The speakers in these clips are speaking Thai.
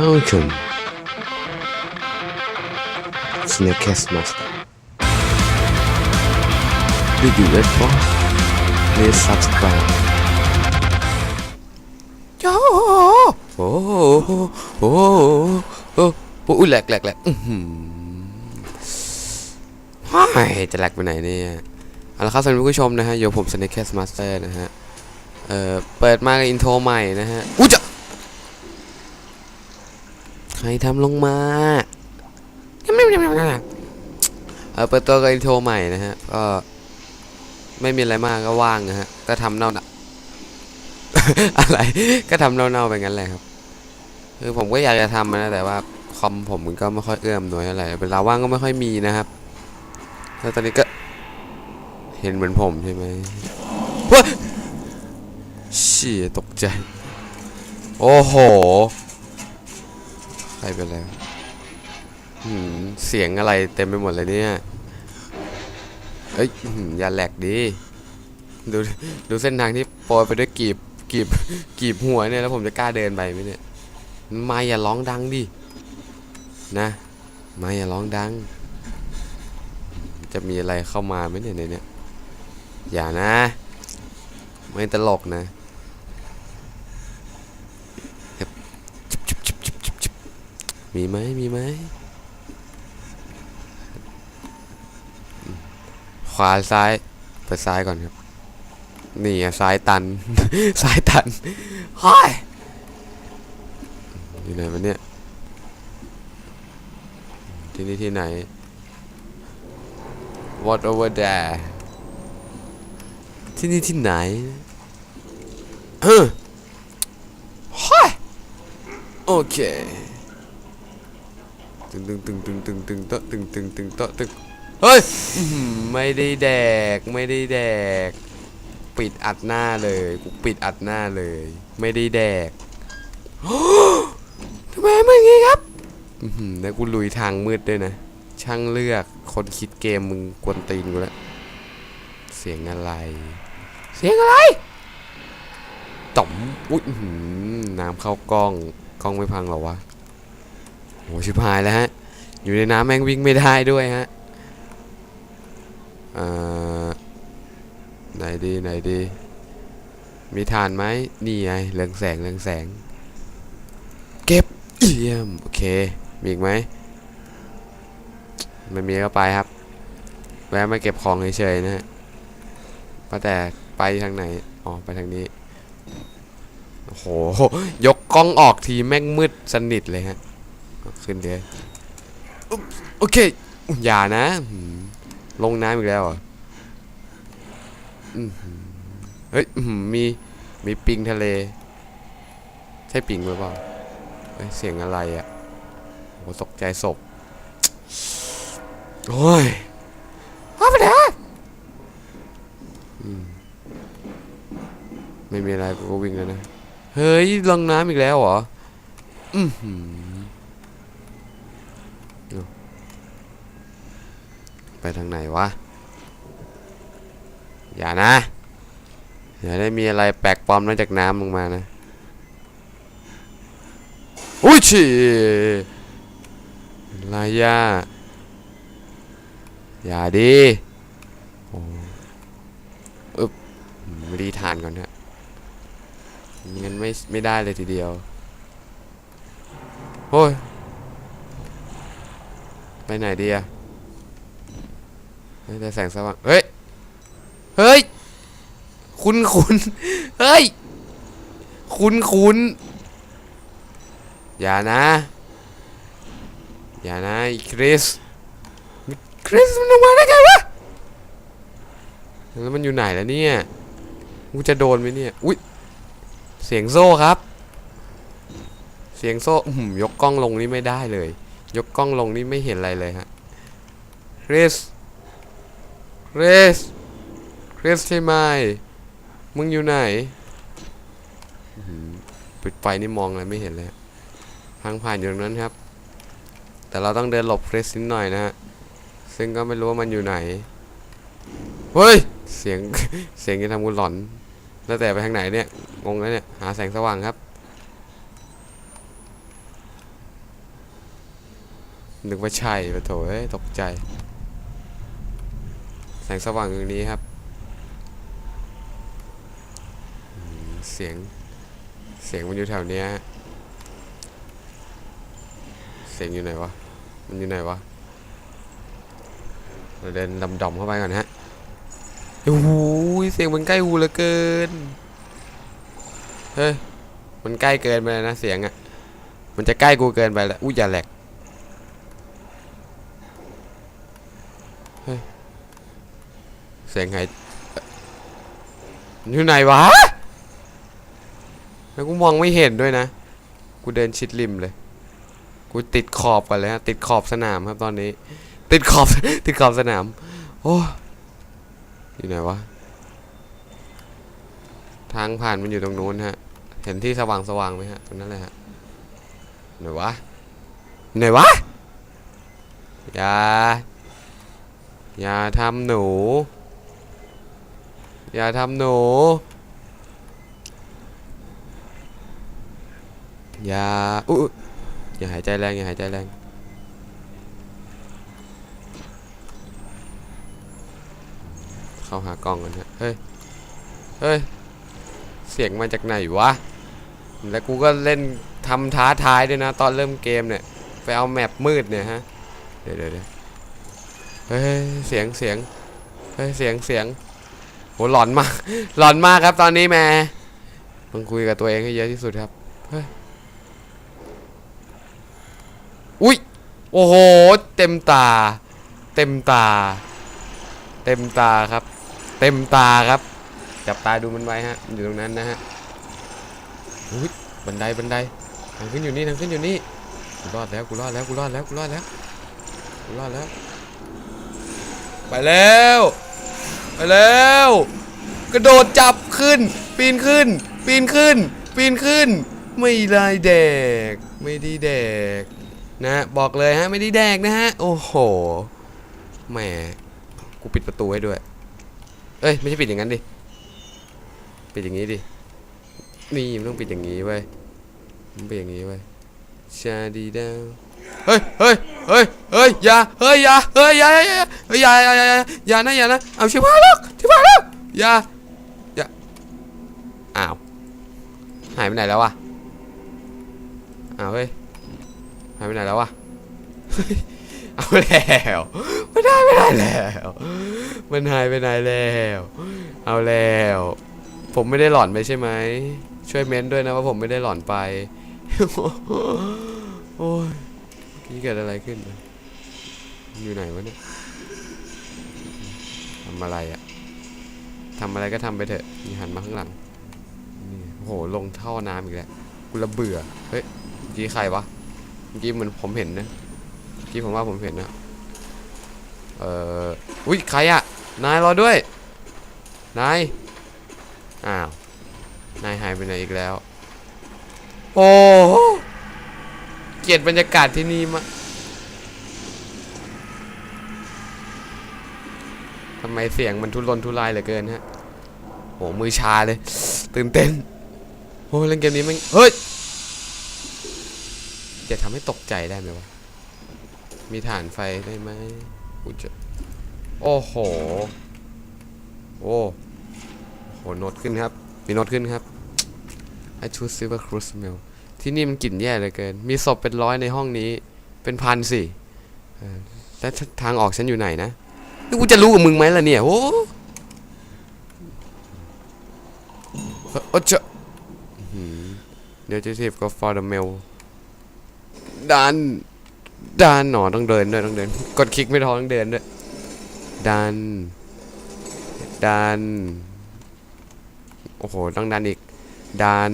Welcome Snakecast Master Did you wait for? Please subscribe โอ้โอ้โหโอ้โหโอ้โหอุ้ยแหลกแหลกแหลกอื้อหือเฮ้ยจะแหลกไปไหนเนี่ย เอาละครับสำหรับผู้ชมนะฮะอยู่กับผม Snakecast Master นะฮะ เอ่อ เปิดมากับอินโทรใหม่นะฮะ อุ้ยจะใครทำลงมาเออเปิดตัวกับอินโทรใหม่นะฮะ ก็ ไม่มีอะไรมากก็ว่างนะฮะ ก็ทำเน่าอะไร ก็ทำเน่าๆไปงั้นแหละครับ คือผมก็อยากจะทำนะ แต่ว่าคอมผมมันก็ไม่ค่อยเอื้อมหน่วยอะไรเวลาว่างก็ไม่ค่อยมีนะครับ แล้วตอนนี้ก็ เห็นเหมือนผมใช่ไหมว้าเชี่ยตกใจ โอ้โห ใครเป็นอะไรวเสียงอะไรเต็มไปหมดเลยเนี่ย เอ้ยอย่าแหลกดิดูดูเส้นทางที่โปรยไปด้วยกีบกีบกีบหัวเนี่ยแล้วผมจะกล้าเดินไปไหมเนี่ยมาอย่าร้องดังดิ นะมาอย่าร้องดัง จะมีอะไรเข้ามาไหมเนี่ยในเนี่ยอย่านะ ไม่ตลกนะครับจุ๊บจุ๊บจุ๊บจุ๊บจุ๊บจุ๊บ มีไหมมีไหมขวาซ้ายไปซ้ายก่อนครับ นี่อะซ้ายตัน ซ้ายตันห้ยอยู่ไหนวะเนี่ย ที่นี่ที่ไหน What over there ที่นี่ที่ไหนเฮ้ยห้อยโอเค ตึงตึงตึงตึงตึงตึงโต๊ะตึงตึงตึงโต๊ะตึงเฮ้ยไม่ได้แดกไม่ได้แดก ปิดอัดหน้าเลยกูปิดอัดหน้าเลย ไม่ได้แดกทำไมมึงงี้ครับหือแล้วกูลุยทางมืดด้วยนะ ช่างเลือกคนคิดเกมมึงกวนตีนกูแล้วเสียงอะไร เสียงอะไรต่อมอุ้ยอื้อหือน้ำเข้ากล้องกล้องไม่พังหรอวะ โหชิบหายแล้วฮะ อยู่ในน้ำแม่งวิ่งไม่ได้ด้วยฮะอ่าไหนดีไหนดี มีฐานไหมนี่ไงเรืองแสงเรืองแสง เก็บเยี่ยมโอเค มีอีกไหมไม่มีก็ไปครับ แวะมาเก็บของเฉยๆนะฮะว่าแต่ไปทางไหน อ๋อ ไปทางนี้ โอ้โห ยกกล้องออกทีแม่งมืดสนิทเลยฮะ ขึ้นเลยอุ๊บโอเคอย่านะลงน้ำอีกแล้วออื้อหือเฮ้ยมีมีปิงทะเล ใช่ปิงหรือเปล่าเฮ้ยเสียงอะไรอะโหตกใจศพโอ้ยว่าไปไหนวะไม่มีอะไรกูก็วิ่งแล้วนะ เฮ้ยลงน้ำอีกแล้วเหรอ อือหือเอา ไปทางไหนวะ อย่านะ อย่าได้มีอะไรแปลกปลอมมาจากน้ำลงมานะ อุ้ยฉีลายาอย่าดีโอ้อึบไม่ดีทานก่อนนะงั้นไม่ไม่ได้เลยทีเดียวโอ้ย ไปไหนดีอะ แต่แสงสว่างเฮ้ย เฮ้ย คุณคุณเฮ้ย คุณคุณอย่านะ อย่านะไอคริส คริสมันลงมาได้ไงวะ แล้วมันอยู่ไหนแล้วเนี่ยกูจะโดนไหมเนี่ย อุ้ย เสียงโซ่ครับ เสียงโซ่ยกกล้องลงนี่ไม่ได้เลย ยกกล้องลงนี่ไม่เห็นอะไรเลยฮะ คริส คริสคริสใช่ไหมมึงอยู่ไหนปิดไฟนี่มองอะไรไม่เห็นเลยทางผ่านอยู่ตรงนั้นครับ แต่เราต้องเดินหลบคริสนิดหน่อยนะฮะซึ่งก็ไม่รู้ว่ามันอยู่ไหนเฮ้ยเสียงเสียงจะทำกูหลอน แล้วแต่ไปทางไหนเนี่ยงงแล้วเนี่ยหาแสงสว่างครับนึกว่าใช่ปะโถเอ้ยตกใจ แสงสว่างตรงนี้ครับ เสียง เสียงมันอยู่แถวเนี้ยเสียงอยู่ไหนวะ มันอยู่ไหนวะเราเดินดำดำๆเข้าไปก่อนฮะโอ้โหเสียงมันใกล้หูเหลือเกิน เฮ้ย มันใกล้เกินไปแล้วนะเสียงอะ่ะ มันจะใกล้กูเกินไปแล้ว อุ้ยอย่าแหลก เฮ้ย เสียงไงอยู่ไหนวะ แล้วกูมองไม่เห็นด้วยนะ กูเดินชิดริมเลย กูติดขอบก่อนเลยฮะ ติดขอบสนามครับตอนนี้ ติดขอบ ติดขอบสนาม โอ้อยู่ไหนวะ ทางผ่านมันอยู่ตรงนู้นฮะ เห็นที่สว่างสว่างไหมฮะ ตรงนั้นเลยฮะ ไหนวะ ไหนวะ อย่า อย่าทำหนู อย่าทำหนู อย่าอุ๊ยอย่าหายใจแรง อย่าหายใจแรง เข้าหากล้องกันฮะเฮ้ย เฮ้ย เสียงมาจากไหนวะ แล้วกูก็เล่นทำท้าทายด้วยนะ ตอนเริ่มเกมเนี่ย ไปเอาแมปมืดเนี่ยฮะ เดี๋ยวเดี๋ยวเดี๋ยวเฮ้ย เสียงเสียง เฮ้ย เสียงเสียง โหหลอนมาก หลอนมากครับตอนนี้แม่ต้องคุยกับตัวเองให้เยอะที่สุดครับเฮ้ยอุ้ยโอ้โห เต็มตา เต็มตา เต็มตาครับ เต็มตาครับ จับตาดูมันไว้ฮะมันอยู่ตรงนั้นนะฮะอุ้ยบันไดบันไดทางขึ้นอยู่นี่ทางขึ้นอยู่นี่กูรอดแล้วกูรอดแล้วกูรอดแล้วกูรอดแล้วกูรอดแล้ว ไปแล้ว ไปแล้ว กระโดดจับขึ้น ปีนขึ้น ปีนขึ้น ปีนขึ้น ไม่ได้แดก ไม่ได้แดก นะ บอกเลยฮะ ไม่ได้แดกนะฮะ โอ้โห แหม กูปิดประตูให้ด้วย เอ้ย ไม่ใช่ปิดอย่างนั้นดิ ปิดอย่างนี้ดิ นี่มันต้องปิดอย่างนี้เว้มันเป็นอย่างนี้เว้ชาดีดาวเฮ้ยเฮ้ยเฮ้ยเฮ้ยอย่าเฮ้ยอย่าเฮ้ยอย่าอย่า อย่าอย่าอย่าอย่าอย่านะอย่านะเอาชิบหายแล้วชิบหายแล้วอย่าอย่าอ้าวหายไปไหนแล้ววะอ้าวเฮ้ยหายไปไหนแล้ววะเอาแล้วไม่ได้ไม่ได้แล้วมันหายไปไหนแล้ว เอาแล้ว ผมไม่ได้หลอนไปใช่ไหมช่วยเม้นด้วยนะว่าผมไม่ได้หลอนไปโอ้ยนี่เกิดอะไรขึ้นอยู่ไหนวะเนี่ยำอะไรอะทำอะไรก็ทำไปเถอะนี่หันมาข้างหลังนี่โอ้โหลงท่อน้ำอีกแล้วกูระเบื่อเฮ้ยเมื่อกี้ใครวะเมื่อกี้เหมือนผมเห็นนะเมื่อกี้ผมว่าผมเห็นนะเอ่ออุ้ยใครอะนายรอด้วยนายอ้าวนายหายไปไหนอีกแล้ว โอ้โหเกลียดบรรยากาศที่นี่มาก ทำไมเสียงมันทุรนทุรายเหลือเกินฮะโหมือชาเลย ตื่นเต้นโอ้เล่นเกมนี้มันเฮ้ยจะทำให้ตกใจได้ไหมวะ มีฐานไฟได้ไหมกูจะโอ้โห โอ้โหโน้ตขึ้นครับ มีโน้ตขึ้นครับ I choose silver cruise smell ที่นี่มันกลิ่นแย่เหลือเกิน มีศพเป็นร้อยในห้องนี้ เป็นพันสิแล้วทางออกฉันอยู่ไหนนะ นี่กูจะรู้กับมึงไหมล่ะเนี่ยโอ้เฮ้ยโอ้เจ้าเดี๋ยวจะเทียบกับ for the mail ดันดันหนอต้องเดินด้วยต้องเดิน กดคลิกไม่ท้อต้องเดินด้วยดันดันโอ้โหต้องดันอีกดัน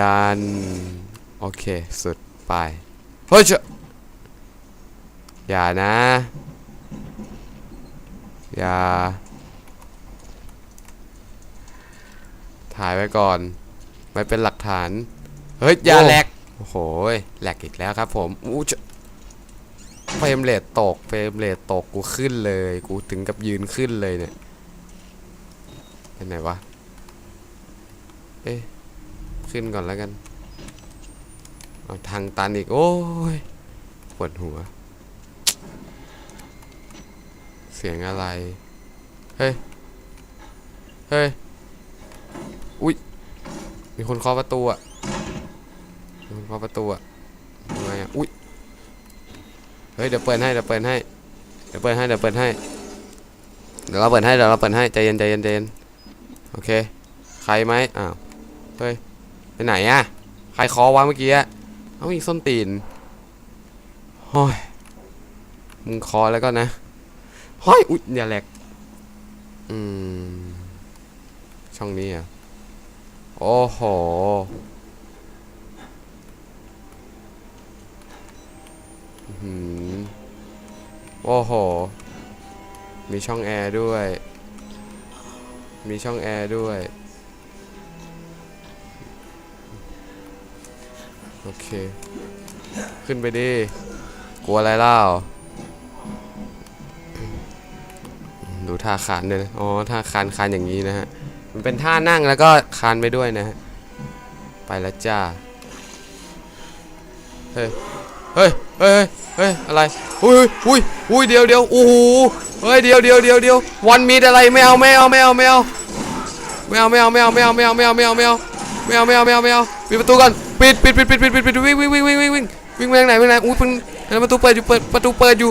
ดันโอเค สุดไป เฮ้ยเจ้าอย่านะ อย่า ถ่ายไว้ก่อน ไม่เป็นหลักฐาน เฮ้ย อย่าแหลก โอ้โหแหลกอีกแล้วครับผมอู้จเฟรมเลทตก เฟรมเลทตก กูขึ้นเลย กูถึงกับยืนขึ้นเลยเนี่ยเป็นไหนวะ เอ๊ะ ขึ้นก่อนแล้วกัน เอาทางตันอีก โอ้ย ปวดหัว เสียงอะไร เฮ้ย เฮ้ย อุ๊ย มีคนเคาะประตูอะ มีคนเคาะประตูอะทำไมอะ อุ๊ย เฮ้ย เดี๋ยวเปิดให้ เดี๋ยวเปิดให้ เดี๋ยวเปิดให้ เดี๋ยวเปิดให้ เดี๋ยวเราเปิดให้ เดี๋ยวเราเปิดให้ ใจเย็นใจเย็นใจเย็นโอเค ใครไหมอ้าว เฮ้ย ไปไหนอะ ใครเคาะวะเมื่อกี้อะเอาอีส้นตีนโอ้ยมึงเคาะแล้วก็นะ เฮ้ยอุ๊ยเนี่ยแหลกอืม ช่องนี้อะ โอ้โห อืมโอ้โห มีช่องแอร์ด้วย มีช่องแอร์ด้วย โอเค ขึ้นไปดิ กลัวอะไรเล่า ดูท่าคานด้วยนะ อ๋อ ท่าคานคานอย่างนี้นะฮะ มันเป็นท่านั่งแล้วก็คานไปด้วยนะฮะ ไปแล้วจ้า เฮ้ย เฮ้ย เฮ้ย เฮ้ย อะไร อุ้ยอุ้ยอุ้ยเดียวเดียวโอ้โหเฮ้ย เดียวเดียวเดียวเดียววันมีอะไรไม่เอาไม่เอาไม่เอาไม่เอาไม่เอาไม่เอาไม่เอาไม่เอาไม่เอาไม่เอาไม่เอาไม่เอาไม่เอาไม่เอาไม่เอาไม่เอาปิดประตูกันปิดปิดปิดปิดปิดปิดวิ่งวิ่งวิ่งวิ่งวิ่งวิ่งวิ่งไปทางไหนไปทางไหนอุ้ยเพิ่งประตูเปิดอยู่เปิดประตูเปิดอยู่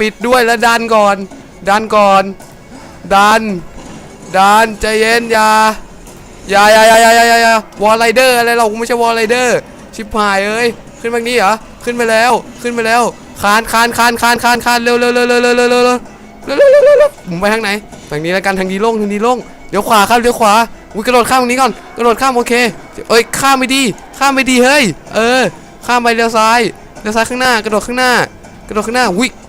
ปิดด้วยแล้วดันก่อน ดันก่อน ดัน ดันใจเย็นอย่าอย่าอย่าอย่าอย่าอย่าอย่าวอลไรเดอร์อะไรเรากูไม่ใช่วอลไรเดอร์ ชิบหายเอ้ย ขึ้นมานี้เหรอ ขึ้นไปแล้ว ขึ้นไปแล้วคานคานคานคานคานคานเร็วเร็วเร็วเร็วเร็วเร็วเร็วเร็วเร็วเร็วผมไปทางไหนทางนี้แล้วกันทางนี้โล่งทางนี้โล่งเดี๋ยวขวาครับเดี๋ยวขวาอุ้ยกระโดดข้ามตรงนี้ก่อนกระโดดข้ามโอเคเอ้ยข้ามไม่ดีข้ามไม่ดีเฮ้ยเออข้ามไปเลี้ยวซ้ายเลี้ยวซ้ายข้างหน้ากระโดดข้างหน้ากระโดดข้างหน้าวิ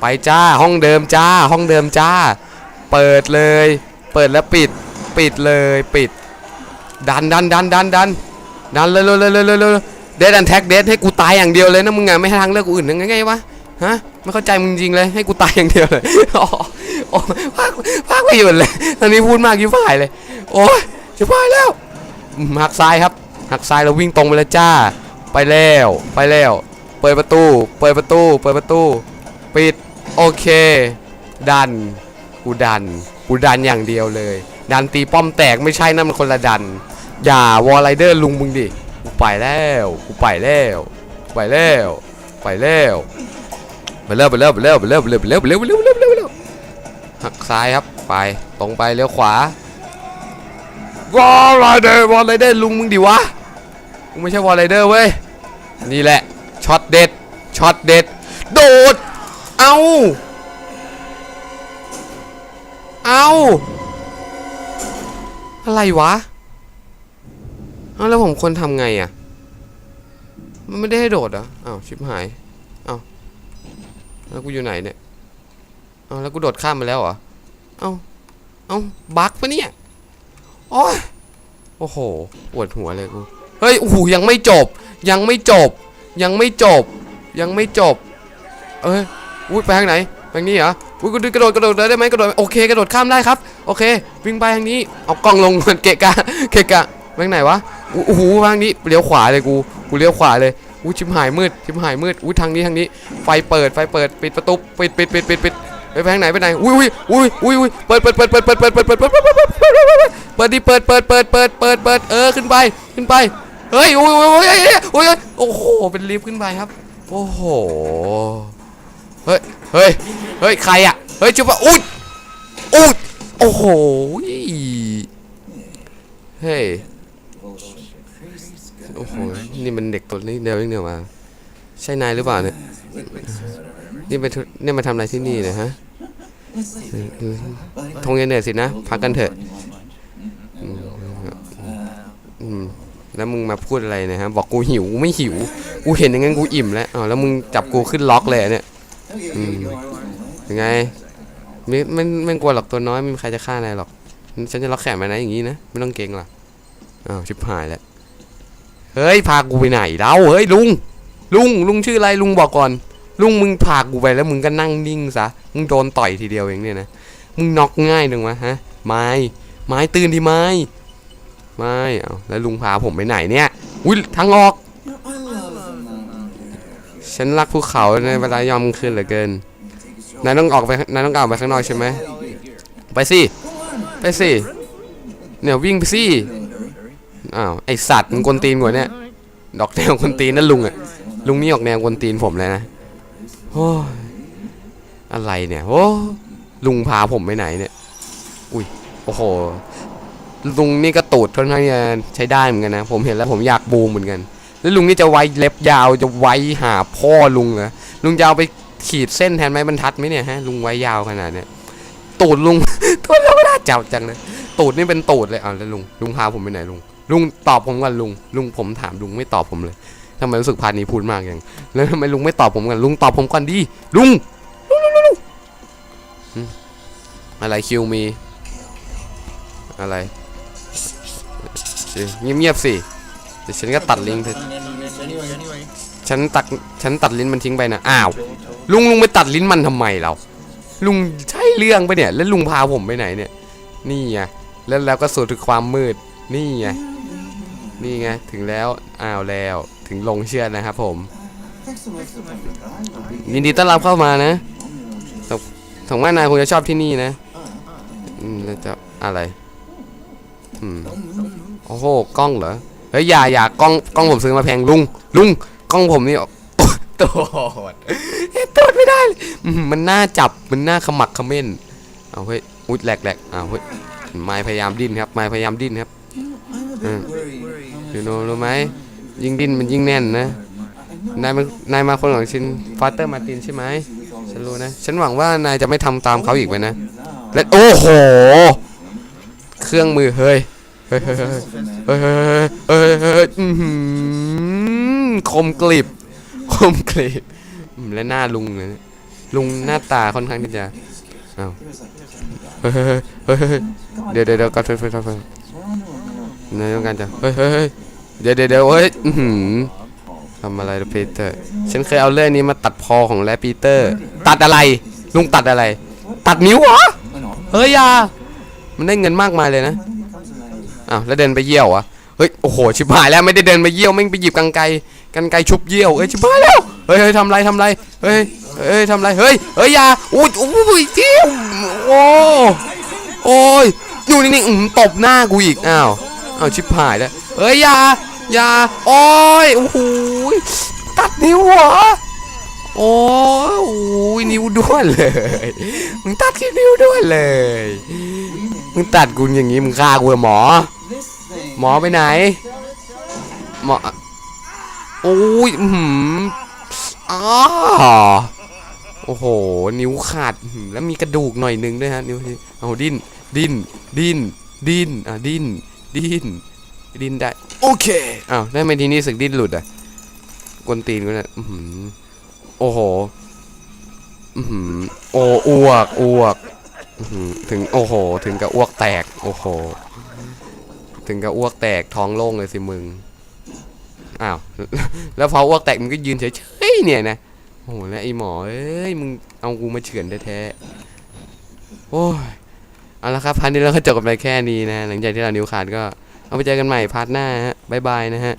ไปจ้าห้องเดิมจ้า ห้องเดิมจ้า เปิดเลย เปิดแล้วปิด ปิดเลยปิด ดันดันดันดันดันดันเลยเลยเลยเลยเลยเลยเดดแอนแท็กเดดให้กูตายอย่างเดียวเลยนะมึงไงไม่ให้ทางเลือกกูอื่นยังไงไงวะฮะไม่เข้าใจมึงจริงเลยให้กูตายอย่างเดียวเลยอ๋อโอ้ภาคภาคไม่หยุดเลยตอนนี้พูดมากยิ่งฝ่ายเลย โอ้ยจะฝ่ายแล้วหักซ้ายครับหักซ้ายเราวิ่งตรงไปแล้วจ้า ไปแล้วไปแล้ว เปิดประตู เปิดประตู เปิดประตู ปิด โอเค ดัน กูดัน กูดันอย่างเดียวเลย ดันตีป้อมแตกไม่ใช่นั่นมันคนละดัน อย่าวอลไรเดอร์ลุงมึงดิ กูไปแล้ว กูไปแล้ว ไปแล้ว ไปแล้วไปแล้วไปแล้วไปแล้วไปแล้วไปแล้วไปแล้วไปแล้วไปแล้วไปแล้วไปแล้วไปแล้วหักซ้ายครับ ไป ตรงไปเลี้ยวขวาวอลไรเดอร์วอลไรเดอร์ลุงมึงดิวะกูไม่ใช่วอลไรเดอร์เว้ย นี่แหละ ช็อตเด็ด ช็อตเด็ด โดด เอาเอาอะไรวะเอาแล้วผมควรทำไงอะ มันไม่ได้ให้โดดเหรออ้าวชิบหายอ้าวแล้วกูอยู่ไหนเนี่ยอ้าวแล้วกูโดดข้ามมาแล้วเหรอเอ้าเอ้าบั๊กปะเนี่ยโอ้ยโอ้โหปวดหัวเลยกูเฮ้ยโอ้โหยังไม่จบ ยังไม่จบ ยังไม่จบ ยังไม่จบ เอ้ย อุ้ยไปทางไหนทางนี้เหรออุ้ยกระโดดกระโดดได้ไหมกระโดดโอเคกระโดดข้ามได้ครับโอเค วิ่งไปทางนี้เอากล้องลงเกะกะเกะกะไปทางไหนวะโอ้โหทางนี้เลี้ยวขวาเลยกูกูเลี้ยวขวาเลยอุ้ยชิมหายมืดชิมหายมืดอุ้ยทางนี้ทางนี้ ไฟเปิดไฟเปิดปิดประตูปิดปิดปิดปิดปิดไปทางไหนไปไหนอุ้ยอุ้ยอุ้ยอุ้ยอุ้ยเปิดเปิดเปิดเปิดเปิดเปิดเปิดเปิดเปิดเปิดเปิดเปิดเปิดเปิดดิเปิดเปิดเปิดเปิดเปิดเปิดเออขึ้นไปขึ้นไปเฮ้ยอุ้ยอุ้ยอุ้ยอุ้ยโอ้โหเป็นลิฟต์ขึ้นไปครับ โอ้โห เฮ้ย เฮ้ย เฮ้ย ใครอะ เฮ้ยจุ๊บะอุ๊ยอุ๊ยโอ้โห เฮ้ย โอ้โห นี่มันเด็กตัวนี้เดียวเองเนี่ยมา ใช่นายหรือเปล่าเนี่ย นี่เป็นเนี่ยมาทำอะไรที่นี่เนี่ยฮะทงเย็นเนี่ยสินะ พักกันเถอะอืมแล้วมึงมาพูดอะไรนะฮะ บอกกูหิวกูไม่หิว กูเห็นอย่างงั้นกูอิ่มแล้วอ๋อแล้วมึงจับกูขึ้นล็อกเลยเนี่ย อืมยังไงไม่ไม่ไม่กลัวหรอกตัวน้อยไม่มีใครจะฆ่านายหรอก ฉันจะล็อกแขนมานะอย่างนี้นะ ไม่ต้องเกรงหรอกอ้าวชิบหายแล้ว เฮ้ย พากูไปไหนเล่าเฮ้ยลุง ลุงลุงชื่ออะไรลุงบอกก่อน ลุงมึงพากูไปแล้วมึงก็นั่งนิ่งซะ มึงโดนต่อยทีเดียวเองเนี่ยนะ มึงน็อกง่ายหนึ่งวะฮะ ไม้ ไม้ตื่นที่ไม้ ไม่ เอาแล้วลุงพาผมไปไหนเนี่ย อุ้ยทางออก ฉันรักภูเขาในเวลายามคืนเหลือเกิน นายต้องออกไป นายต้องออกไปข้างนอกใช่ไหม ไปสิ ไปสิ เนี่ยวิ่งไปสิ อ้าว ไอสัตว์มึงกวนตีนกว่าเนี่ย ดอกแนวกวนตีนนั่นลุงอะลุงนี่ออกแนวกวนตีนผมเลยนะโอ้อะไรเนี่ยโอ้ลุงพาผมไปไหนเนี่ย อุ้ย โอ้โห ลุงนี่ก็ตูดค่อนข้างจะใช้ได้เหมือนกันนะ ผมเห็นแล้วผมอยากบูมเหมือนกัน แล้วลุงนี่จะไว้เล็บยาวจะไว้หาพ่อลุงเหรอลุงจะเอาไปขีดเส้นแทนไม้บรรทัดไหมเนี่ยฮะลุงไว้ยาวขนาดเนี้ยตูดลุงตูดเราไม่น่าจับจังเลยตูดนี่เป็นตูดเลยเอาแล้วลุงลุงพาผมไปไหนลุงลุงตอบผมก่อนลุง ลุงผมถามลุงไม่ตอบผมเลยทำไมรู้สึกพานี้พูดมากอย่างแล้วทำไมลุงไม่ตอบผมกันลุงตอบผมก่อนดิลุงลุงลุงลุงอะไรคิวมี อะไรเงียบๆสิ เดี๋ยวฉันก็ตัดลิงก์เธอฉันตัดฉันตัดลิ้นมันทิ้งไปนะอ้าว ลุงลุงไปตัดลิ้นมันทำไมเรา ลุงใช่เรื่องไปะเนี่ย แล้วลุงพาผมไปไหนเนี่ย นี่ไงแล้วแล้วก็สู่ถึงความมืด นี่ไงนี่ไงถึงแล้วอ้าวแล้วถึงลงเชื่อนะครับผมยินดีต้อนรับเข้ามานะถงถงว่านายคงจะชอบที่นี่นะอืมแล้วจะอะไรอืมโอ้โหกล้องเหรอ เฮ้ยอย่าอย่ากล้องกล้องผมซื้อมาแพงลุงลุงกล้องผมนี่ตัวเห็นตัวไม่ได้เลยอืมมันน่าจับมันน่าขมักเขม้นเอาเฮ้ยอุ๊ยแหลกแหลกเอาเฮ้ยไม้พยายามดิ้นครับไม้พยายามดิ้นครับยูโนรู้ไหมยิ่งดิ้นมันยิ่งแน่นนะนายมันนายมาคนของชินฟาเตอร์มาตินใช่ไหมฉันรู้นะฉันหวังว่านายจะไม่ทำตามเขาอีกไปนะและโอ้โห เครื่องมือเฮ้ย เฮ้ยเฮ้ยเฮ้ยเฮ้ยเฮ้ยเฮ้ยคมกลิบคมกลิบและหน้าลุงเลยนะลุงหน้าตาค่อนข้างที่จะอ้าวเฮ้ยเฮ้ยเฮ้ยเดี๋ยวเดี๋ยวเดี๋ยวก็เฮ้ยเฮ้ยเฮ้ยเฮ้ยนายต้องการจะเฮ้ยเฮ้ยเดี๋ยวเดี๋ยวเดี๋ยวเฮ้ยทำอะไรปีเตอร์ฉันเคยเอาเรื่องนี้มาตัดพอของแรปปีเตอร์ ตัดอะไร ลุงตัดอะไร ตัดนิ้วเหรอเฮ้ยยามันได้เงินมากมายเลยนะ อ้าวแล้วเดินไปเยี่ยวอะเฮ้ยโอ้โหชิบหายแล้วไม่ได้เดินไปเยี่ยวแม่งไปหยิบกันไกกันไกชุบเยี่ยวเฮ้ยชิบหายแล้วเฮ้ยเฮ้ยทำไรทำไรเฮ้ยเฮ้ยทำไรเฮ้ยเฮ้ยยาอุ้ยอุ้ยเจี้ยวโอ้โอ้ยอยู่นี่นี่อืมตบหน้ากูอีกอ้าวอ้าวชิบหายแล้วเฮ้ยยายาโอ้ยโอ้โหยตัดนิ้วเหรอโอ้ยโอ้ยนิ้วด้วนเลย มึงตัดแค่นิ้วด้วนเลย มึงตัดกูอย่างงี้มึงฆ่ากูเหรอหมอ หมอไปไหน หมอโอ้ยอือหืออ้าโอ้โห นิ้วขาดแล้วมีกระดูกหน่อยนึงด้วยฮะ นิ้วที่เอาดิ้น ดิ้น ดิ้น ดิ้น อะ ดิ้น ดิ้น ดิ้นได้ โอเค อ้าวได้วทำไมทีนี้สึกดิ้นหลุดอะกวนตีนกูนี่ยอื้อหือโอ้โห อือหือโอ้อ้วกอ้วกถึง โอ้โห ถึงกับอ้วกแตก โอ้โห ถึงกับอ้วกแตกท้องโล่งเลยสิมึง อ้าว แล้วพออ้วกแตกมึงก็ยืนเฉยๆเนี่ยนะ โอ้โห แล้วไอ้หมอ เอ้ย มึงเอากูมาเฉือนแท้ๆ โอ้ย เอาละครับพาร์ทนี้เราก็จบกันไปแค่นี้นะ หลังจากที่เรานิ้วขาดก็ เอาไปเจอกันใหม่พาร์ทหน้าฮะ บ๊ายบายนะฮะ